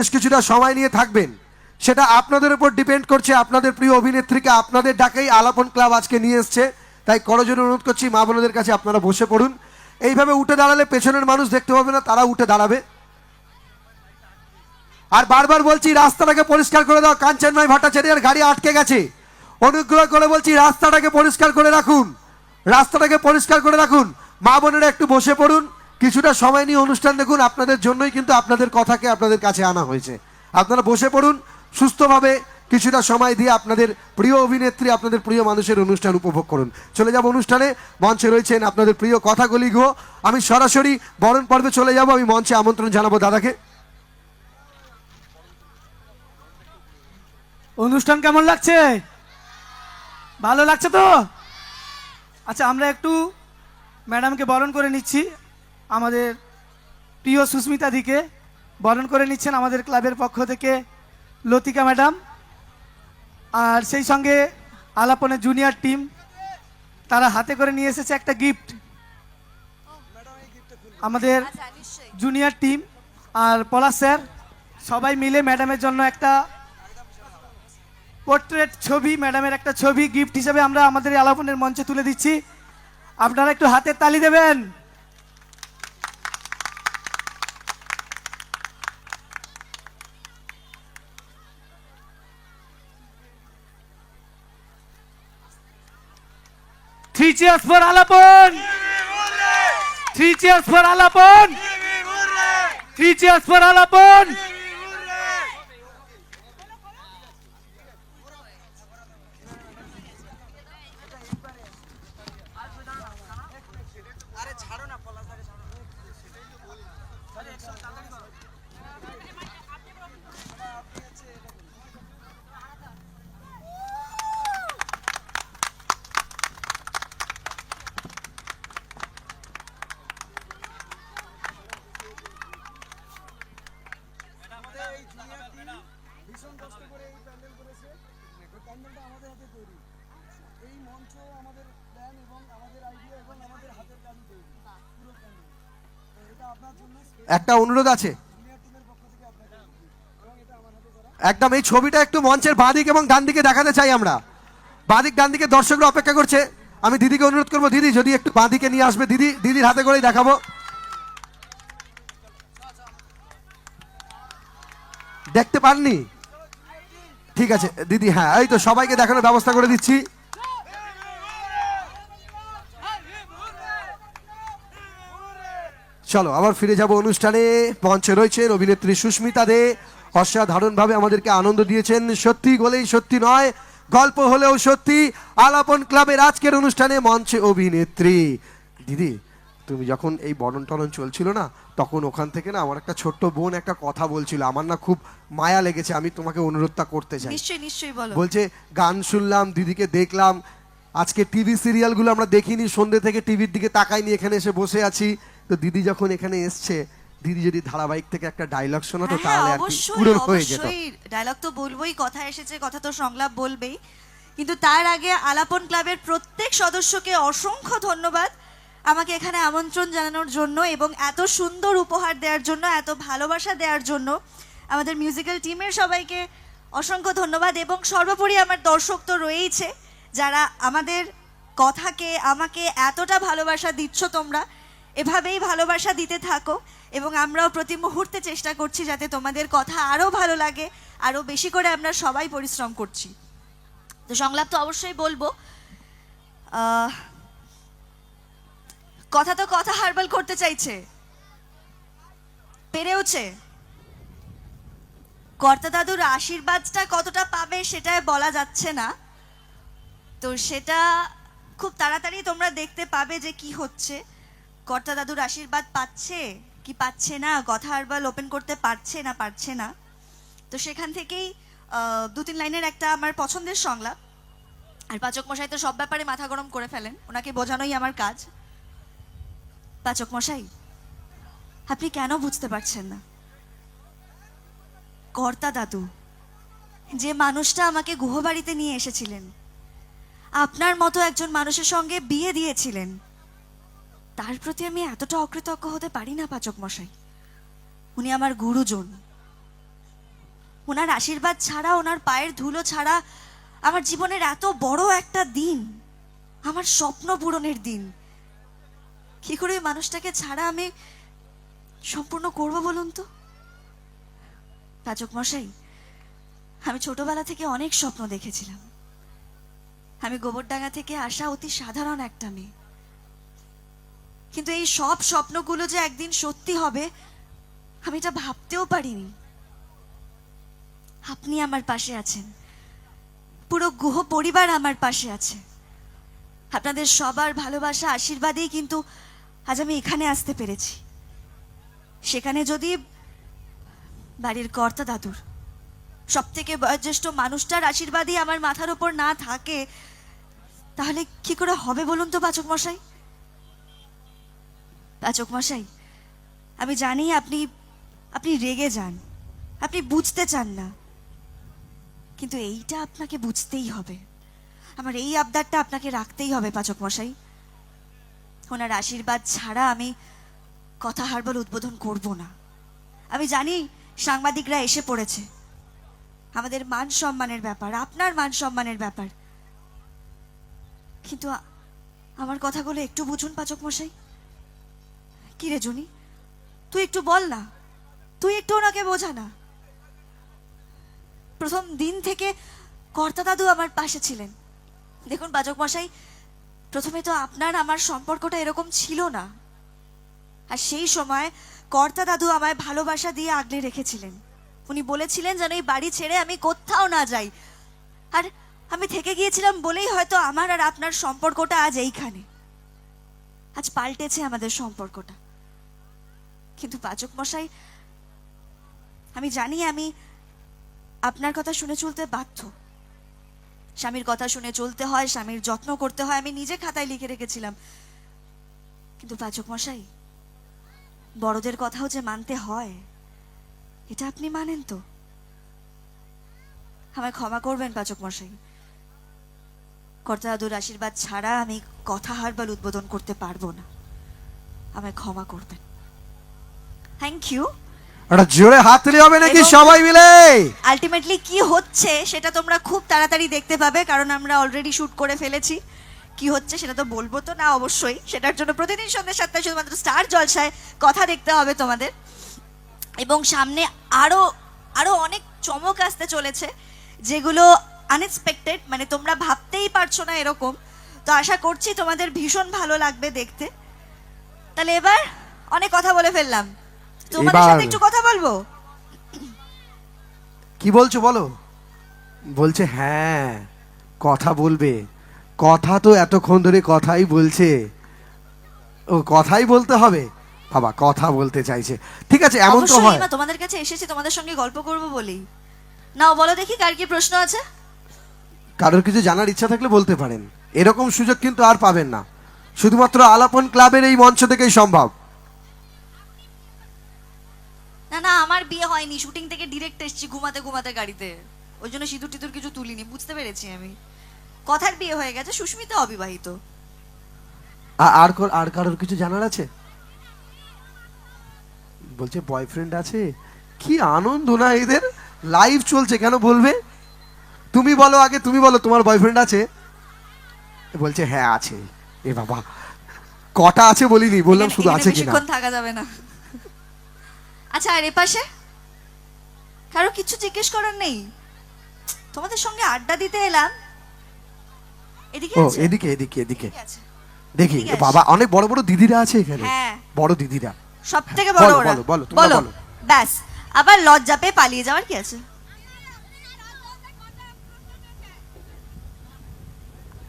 বেশ কিছুটা সময় নিয়ে থাকবেন। সেটা আপনাদের উপর ডিপেন্ড করছে, আপনাদের প্রিয় অভিনেত্রীকে আপনাদের ডাকেই আলাপন ক্লাব আজকে নিয়ে এসছে। তাই করজোরে অনুরোধ করছি, মা বোনদের কাছে আপনারা বসে পড়ুন। এইভাবে উঠে দাঁড়ালে পেছনের মানুষ দেখতে পাবে না তারা উঠে দাঁড়াবে। আর বারবার বলছি, রাস্তাটাকে পরিষ্কার করে দাও, কাঞ্চনময় ভট্টাচার্যের গাড়ি আটকে গেছে। অনুগ্রহ করে বলছি, রাস্তাটাকে পরিষ্কার করে রাখুন। রাস্তাটাকে পরিষ্কার করে রাখুন। মা বোনেরা একটু বসে পড়ুন। কিছুটা সময় নিয়ে অনুষ্ঠান দেখুন, আপনাদের জন্যই কিন্তু আপনাদের কথাকে আপনাদের কাছে আনা হয়েছে। আপনারা বসে পড়ুন, সুস্থভাবে কিছুটা সময় দিয়ে আপনাদের প্রিয় অভিনেত্রী, আপনাদের প্রিয় মানুষের অনুষ্ঠান উপভোগ করুন। চলে যাব অনুষ্ঠানে, মঞ্চে রয়েছেন আপনাদের প্রিয় কথাগুলি গো। আমি সরাসরি বরণ পর্বে চলে যাব, আমি মঞ্চে আমন্ত্রণ জানাব দাদাকে। অনুষ্ঠান কেমন লাগছে? ভালো লাগছে তো? আচ্ছা আমরা একটু ম্যাডামকে বরণ করে নিচ্ছি। আমাদের প্রিয় সুস্মিতা দিকে বরণ করে নিচ্ছেন আমাদের ক্লাবের পক্ষ থেকে লতিকা ম্যাডাম। আর সেই সঙ্গে আলাপনের জুনিয়র টিম, তারা হাতে করে নিয়ে এসেছে একটা গিফট। আমাদের জুনিয়র টিম আর পলাশ স্যার, সবাই মিলে ম্যাডামের জন্য একটা পোর্ট্রেট ছবি, ম্যাডামের একটা ছবি, গিফট হিসেবে আমরা আমাদের আলাপনের মঞ্চে তুলে দিচ্ছি। আপনারা একটু হাতের তালি দেবেন। Three cheers for Alapan three cheers for Alapan three cheers for Alapan ভীষণ কষ্ট করে এই প্যান্ডেল করেছে। এই প্যান্ডেলটা আমাদের হাতে তৈরি। এই মঞ্চ আমাদের প্ল্যান এবং আমাদের আইডিয়া এবং আমাদের হাতের কাজ তৈরি। পুরো প্যান্ডেল। এটা আপনার জন্য একটা অনুরোধ আছে। একদম এই ছবিটা একটু মঞ্চের বাঁদিক এবং ডান দিকে দেখাতে চাই আমরা। বাঁদিক ডান দিকে দর্শকরা অপেক্ষা করছে। আমি দিদিকে অনুরোধ করব দিদি যদি একটু বাঁদিকে নিয়ে আসবে দিদি দিদির হাতে করেই দেখাবো। দেখতে পাননি? ঠিক আছে, দিদি হ্যাঁ এই তো সবাইকে দেখানোর ব্যবস্থা করে দিচ্ছি। চলো, আবার ফিরে যাব অনুষ্ঠানে। মঞ্চে রয়েছেন অভিনেত্রী সুস্মিতা দে। অসাধারণভাবে আমাদেরকে আনন্দ দিয়েছেন। সত্যি বলেই সত্যি নয়, গল্প হলেও সত্যি। আলাপন ক্লাবের আজকের অনুষ্ঠানে মঞ্চে অভিনেত্রী। দিদি তুমি যখন এই বরণ টরণ চলছিল না তখন ওখান থেকে না আমার একটা ছোট্ট বোন একটা কথা বলছিল। আমার না খুব মায়া লেগেছে আমি তোমাকে অনুরোধটা করতে চাই। নিশ্চয়ই নিশ্চয়ই বলো। বলছে গান শুনলাম দিদিকে দেখলাম। আজকে টিভি সিরিয়ালগুলো আমরা দেখিনি সন্ধ্যে থেকে টিভির দিকে তাকাইনি এখানে এসে বসে আছি। তো দিদি যখন এখানে এসছে দিদি যদি ধারাবাহিক থেকে একটা ডায়লগ শোনাতো হ্যাঁ তাহলে আর পূরণ হয়ে যেত। ডায়লগ তো বলবোই কথা এসেছে কথা তো সংলাপ বলবেই। কিন্তু তার আগে আলাপন ক্লাবের প্রত্যেক সদস্যকে অসংখ্য ধন্যবাদ। আমাকে এখানে আমন্ত্রণ জানানোর জন্য এবং এত সুন্দর উপহার দেওয়ার জন্য, এত ভালোবাসা দেওয়ার জন্য আমাদের মিউজিক্যাল টিমের সবাইকে অসংখ্য ধন্যবাদ এবং সর্বোপরি আমার দর্শক তো রয়েইছে যারা আমাদের কথাকে, আমাকে এতটা ভালোবাসা দিচ্ছ তোমরা। এভাবেই ভালোবাসা দিতে থাকো এবং আমরাও প্রতি মুহূর্তে চেষ্টা করছি যাতে তোমাদের কথা আরও ভালো লাগে, আরও বেশি করে আমরা সবাই পরিশ্রম করছি। তো সংলাপ তো অবশ্যই বলব। কথা তো কথা হারবাল করতে চাইছে। পেরেওছে কর্তা দাদুর আশীর্বাদটা কতটা পাবে সেটা বলা যাচ্ছে না। তো সেটা খুব তাড়াতাড়ি তোমরা দেখতে পাবে যে কি হচ্ছে। কর্তা দাদুর আশীর্বাদ পাচ্ছে কি পাচ্ছে না? কথা হারবাল ওপেন করতে পারছে না পারছে না। তো সেখান থেকেই দু তিন লাইনের একটা আমার পছন্দের সংলাপ। আর পাচক মশাই তো সব ব্যাপারে মাথা গরম করে ফেলেন। ওনাকে বোঝানোই আমার কাজ। পাচক মশাই, আপনি কেন বুঝতে পারছেন না? কর্তা দাদু, যে মানুষটা আমাকে গুহবাড়িতে নিয়ে এসেছিলেন, আপনার মতো একজন মানুষের সঙ্গে বিয়ে দিয়েছিলেন, তার প্রতি আমি এতটা অকৃতজ্ঞ হতে পারি না, পাচক মশাই। উনি আমার গুরুজন। ওনার আশীর্বাদ ছাড়া ওনার পায়ের ধুলো ছাড়া আমার জীবনের এত বড় একটা দিন, আমার স্বপ্ন পূরণের দিন কি করে ওই মানুষটাকে ছাড়া আমি সম্পূর্ণ করব বলুন তো? পাচক মশাই আমি ছোটবেলা থেকে অনেক স্বপ্ন দেখেছিলাম। আমি গোবরডাঙ্গা থেকে আসা অতি সাধারণ একটা মেয়ে। কিন্তু এই সব স্বপ্নগুলো যে একদিন সত্যি হবে, আমি এটা ভাবতেও পারিনি। আপনি আমার পাশে আছেন। পুরো গুহ পরিবার আমার পাশে আছে। আপনাদের সবার ভালোবাসা, আশীর্বাদেই কিন্তু আজ আমি এখানে আসতে পেরেছি। সেখানে যদি বাড়ির কর্তা দাদুর সব থেকে বয়োজ্যেষ্ঠ মানুষটার আশীর্বাদই আমার মাথার ওপর না থাকে, তাহলে কি করে হবে বলুন তো পাচক মশাই? পাচক মশাই, আমি জানি আপনি আপনি রেগে যান, আপনি বুঝতে চান না। কিন্তু এইটা আপনাকে বুঝতেই হবে। আমার এই আবদারটা আপনাকে রাখতেই হবে পাচক মশাই। ওনার আশীর্বাদ ছাড়া আমি কথা হারবল উদ্বোধন করব না। আমি জানি সাংবাদিকরা এসে পড়েছে। আমাদের মান সম্মানের ব্যাপার, আপনার মান সম্মানের ব্যাপার। কিন্তু আমার কথাগুলো একটু বুঝুন পাচক মশাই। কি রে জুনি? তুই একটু বল না। তুই একটু ওনাকে বোঝা না। প্রথম দিন থেকে কর্তা দাদু আমার পাশে ছিলেন। দেখুন পাচক মশাই প্রথমে তো আপনার আমার সম্পর্কটা এরকম ছিল না। আর সেই সময় কর্তা দাদু আমায় ভালোবাসা দিয়ে আগলে রেখেছিলেন। উনি বলেছিলেন যেন এই বাড়ি ছেড়ে আমি কোথাও না যাই। আর আমি থেকে গিয়েছিলাম বলেই হয়তো আমার আর আপনার সম্পর্কটা আজ এইখানে। আজ পাল্টেছে আমাদের সম্পর্কটা। কিন্তু পাচক মশাই, আমি জানি আমি আপনার কথা শুনে চলতে বাধ্য। স্বামীর কথা শুনে চলতে হয়, স্বামীর যত্ন করতে হয়। আমি নিজে খাতায় লিখে রেখেছিলাম। কিন্তু পাচক মশাই, বড়দের কথাও যে মানতে হয়, এটা আপনি মানেন তো? আমায় ক্ষমা করবেন পাচক মশাই। কর্তা দাদুর আশীর্বাদ ছাড়া আমি কথা হারবাল উদ্বোধন করতে পারব না। আমায় ক্ষমা করবেন। থ্যাংক ইউ একটা জোরে হাত তুলে হবে নাকি সবাই মিলে? আলটিমেটলি কি হচ্ছে সেটা তোমরা খুব তাড়াতাড়ি দেখতে পাবে কারণ আমরা অলরেডি শুট করে ফেলেছি। কি হচ্ছে সেটা তো বলব তো না অবশ্যই। সেটার জন্য প্রতিদিন সন্ধ্যে সাতটায় শুধুমাত্র স্টার জলসায় কথা দেখতে হবে তোমাদের। এবং সামনে আরও আরও অনেক চমক আসতে চলেছে যেগুলো আনএক্সপেক্টেড মানে তোমরা ভাবতেই পারছ না এরকম। তো আশা করছি তোমাদের ভীষণ ভালো লাগবে দেখতে। তাহলে এবার অনেক কথা বলে ফেললাম। তোমাদের সাথে একটু কথা বলব? কি বলছো বলো? বলছে হ্যাঁ কথা বলবে। কথা তো এতক্ষণ ধরে কথাই বলছে। ও কথাই বলতে হবে? বাবা কথা বলতে চাইছে। ঠিক আছে এমন তো হয়। তোমাদের কাছে এসেছি তোমাদের সঙ্গে গল্প করব বলেই। নাও বলো দেখি কার কি প্রশ্ন আছে? কারোর কিছু জানার ইচ্ছা থাকলে বলতে পারেন। এরকম সুযোগ কিন্তু আর পাবেন না। শুধুমাত্র আলাপন ক্লাবের এই মঞ্চ থেকেই সম্ভব। আমার বিয়ে হয়নি শুটিং থেকে ডিরেক্ট এসেছি ঘুমাতে ঘুমাতে গাড়িতে। ওই জন্য সিঁদুর টিঁদুর কিছু তুলিনি বুঝতে পেরেছি আমি। কথার বিয়ে হয়ে গেছে সুস্মিতা অবিবাহিত। আর আর কারোর কিছু জানার আছে? বলছে বয়ফ্রেন্ড আছে? কি আনন্দ না এদের? লাইভ চলছে কেন বলবে? তুমি বলো আগে তুমি বলো তোমার বয়ফ্রেন্ড আছে? বলছে হ্যাঁ আছে। এ বাবা কটা আছে বলিনি? বললাম শুধু আছে কিনা? থাকা যাবে না। আচ্ছা আর এপাশে? কারও কিছু জিজ্ঞেস করার নেই? তোমাদের সঙ্গে আড্ডা দিতে এলাম। এদিকে ও এদিকে এদিকে দেখি বাবা অনেক বড় বড় দিদিরা আছে এখানে। হ্যাঁ। বড় দিদিরা। সব থেকে বড় ওরা। বলো, বলো, বলো। ব্যাস আবার লজ্জা পেয়ে পালিয়ে যাওয়ার কি আছে?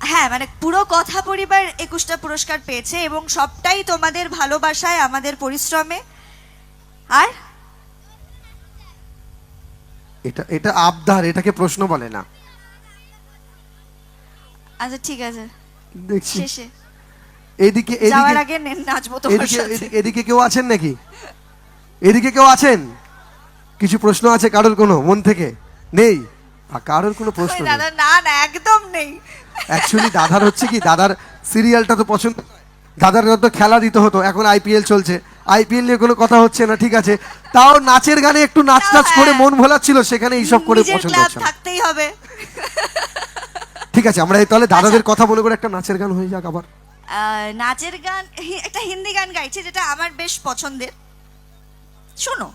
হ্যাঁ মানে পুরো কথা পরিবার একুশটা পুরস্কার পেয়েছে এবং সবটাই তোমাদের ভালোবাসায় আমাদের পরিশ্রমে আর? এটা এটা আবদার এটাকে প্রশ্ন বলে না। আচ্ছা ঠিক আছে। দেখছি। শেষে। এদিকে যাওয়ার আগে নাচবো তোমার এদিকে কেউ আছেন নাকি? এদিকে কেউ আছেন? কিছু প্রশ্ন আছে কারোর কোনো? মন থেকে? নেই? আর কারোর কোনো প্রশ্ন দাদা না না একদম নেই। অ্যাকচুয়ালি দাদার হচ্ছে কি? দাদার সিরিয়ালটা তো পছন্দ দাদার তো খেলা দিতে হতো। এখন আইপিএল চলছে। আইপিএল নিয়ে কোনো কথা হচ্ছে না ঠিক আছে। তাও নাচের গানে একটু নাচ টাচ করে মন মন ভোলাচ্ছিল সেখানে এইসব করে পছন্দ হচ্ছে থাকতেই হবে। ঠিক আছে আমরা এই তাহলে দাদাদের আচ্ছা। কথা বলে করে একটা নাচের গান হয়ে যাক আবার। নাচের গান একটা হিন্দি গান গাইছে যেটা আমার বেশ পছন্দের। শোনো